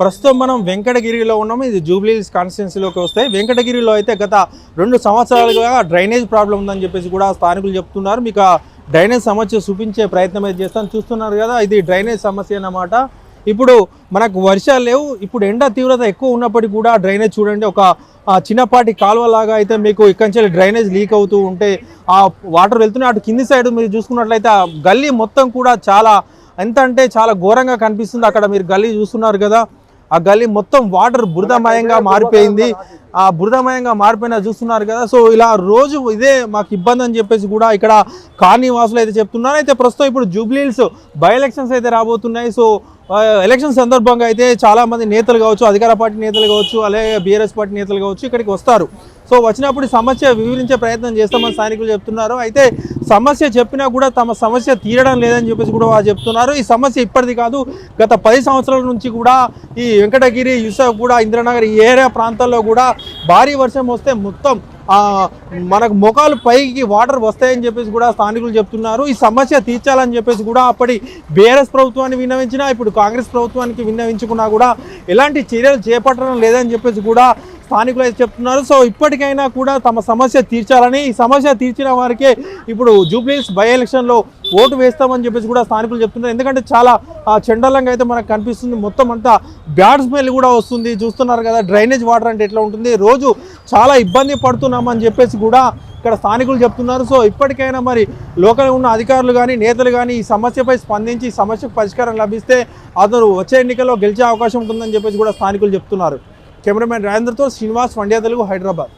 ప్రస్తుతం మనం వెంకటగిరిలో ఉన్నాము. ఇది జూబ్లీస్ కాన్స్టిట్యున్సీలోకి వస్తాయి వెంకటగిరిలో అయితే గత రెండు సంవత్సరాలుగా డ్రైనేజ్ ప్రాబ్లం ఉందని చెప్పేసి కూడా స్థానికులు చెప్తున్నారు. మీకు ఆ డ్రైనేజ్ సమస్య చూపించే ప్రయత్నం అయితే చేస్తాను. చూస్తున్నారు కదా ఇది డ్రైనేజ్ సమస్య అన్నమాట. ఇప్పుడు మనకు వర్షాలు లేవు. ఇప్పుడు ఎండ తీవ్రత ఎక్కువ ఉన్నప్పటికీ కూడా డ్రైనేజ్ చూడండి ఒక చిన్నపాటి కాలువలాగా అయితే మీకు ఇక్కడి నుంచి డ్రైనేజ్ లీక్ అవుతూ ఉంటే ఆ వాటర్ వెళ్తున్నాయి. అటు కింది సైడ్ మీరు చూసుకున్నట్లయితే ఆ గల్లీ మొత్తం కూడా చాలా ఎంత అంటే చాలా ఘోరంగా కనిపిస్తుంది. అక్కడ మీరు గల్లీ చూస్తున్నారు కదా. ఆ గల్లీ మొత్తం వాటర్ బురదమయంగా మారిపోయింది. ఆ బురదమయంగా మారిపోయినా చూస్తున్నారు కదా. సో ఇలా రోజు ఇదే మాకు ఇబ్బంది అని చెప్పేసి కూడా ఇక్కడ కాలనీ వాసులు అయితే చెప్తున్నారు. అయితే ప్రస్తుతం ఇప్పుడు జూబ్లీహిల్స్ బై ఎలక్షన్స్ అయితే రాబోతున్నాయి. సో ఎలక్షన్ సందర్భంగా అయితే చాలా మంది నేతలు కావచ్చు అధికార పార్టీ నేతలు కావచ్చు అలాగే బీఆర్ఎస్ పార్టీ నేతలు కావచ్చు ఇక్కడికి వస్తారు. సో వచ్చినప్పుడు సమస్య వివరించే ప్రయత్నం చేస్తామని స్థానికులు చెప్తున్నారు. అయితే సమస్య చెప్పినా కూడా తమ సమస్య తీరడం లేదని చెప్పేసి కూడా వారు చెప్తున్నారు. ఈ సమస్య ఇప్పటిది కాదు గత పది సంవత్సరాల నుంచి కూడా ఈ వెంకటగిరి యూసఫ్ కూడా ఇంద్రనగర్ ఈ ఏరియా ప్రాంతాల్లో కూడా భారీ వర్షం వస్తే మొత్తం మనకు ముఖాలు పైకి వాటర్ వస్తాయని చెప్పేసి కూడా స్థానికులు చెప్తున్నారు. ఈ సమస్య తీర్చాలని చెప్పేసి కూడా అప్పటి బీఆర్ఎస్ ప్రభుత్వాన్ని విన్నవించినా ఇప్పుడు కాంగ్రెస్ ప్రభుత్వానికి విన్నవించుకున్నా కూడా ఎలాంటి చర్యలు చేపట్టడం లేదని చెప్పేసి కూడా స్థానికులు అయితే చెప్తున్నారు. సో ఇప్పటికైనా కూడా తమ సమస్య తీర్చాలని ఈ సమస్య తీర్చిన వారికే ఇప్పుడు జూబ్లీస్ బై ఎలక్షన్లో ఓటు వేస్తామని చెప్పేసి కూడా స్థానికులు చెప్తున్నారు. ఎందుకంటే చాలా ఆ, చండలంగా అయితే మనకు కనిపిస్తుంది. మొత్తం అంతా బ్యాడ్ స్మెల్ కూడా వస్తుంది. చూస్తున్నారు కదా డ్రైనేజ్ వాటర్ అంటే ఎట్లా ఉంటుంది? రోజు చాలా ఇబ్బంది పడుతున్నామని చెప్పేసి కూడా ఇక్కడ స్థానికులు చెప్తున్నారు. సో ఇప్పటికైనా మరి లోకల్ ఉన్న అధికారులు కానీ నేతలు కానీ ఈ సమస్యపై స్పందించి ఈ సమస్యకు పరిష్కారం లభిస్తే అతను వచ్చే ఎన్నికల్లో గెలిచే అవకాశం ఉంటుందని చెప్పేసి కూడా స్థానికులు చెప్తున్నారు. కెమెరామెన్ రాజేంద్రతో శ్రీనివాస్ వండియా తెలుగు హైదరాబాద్.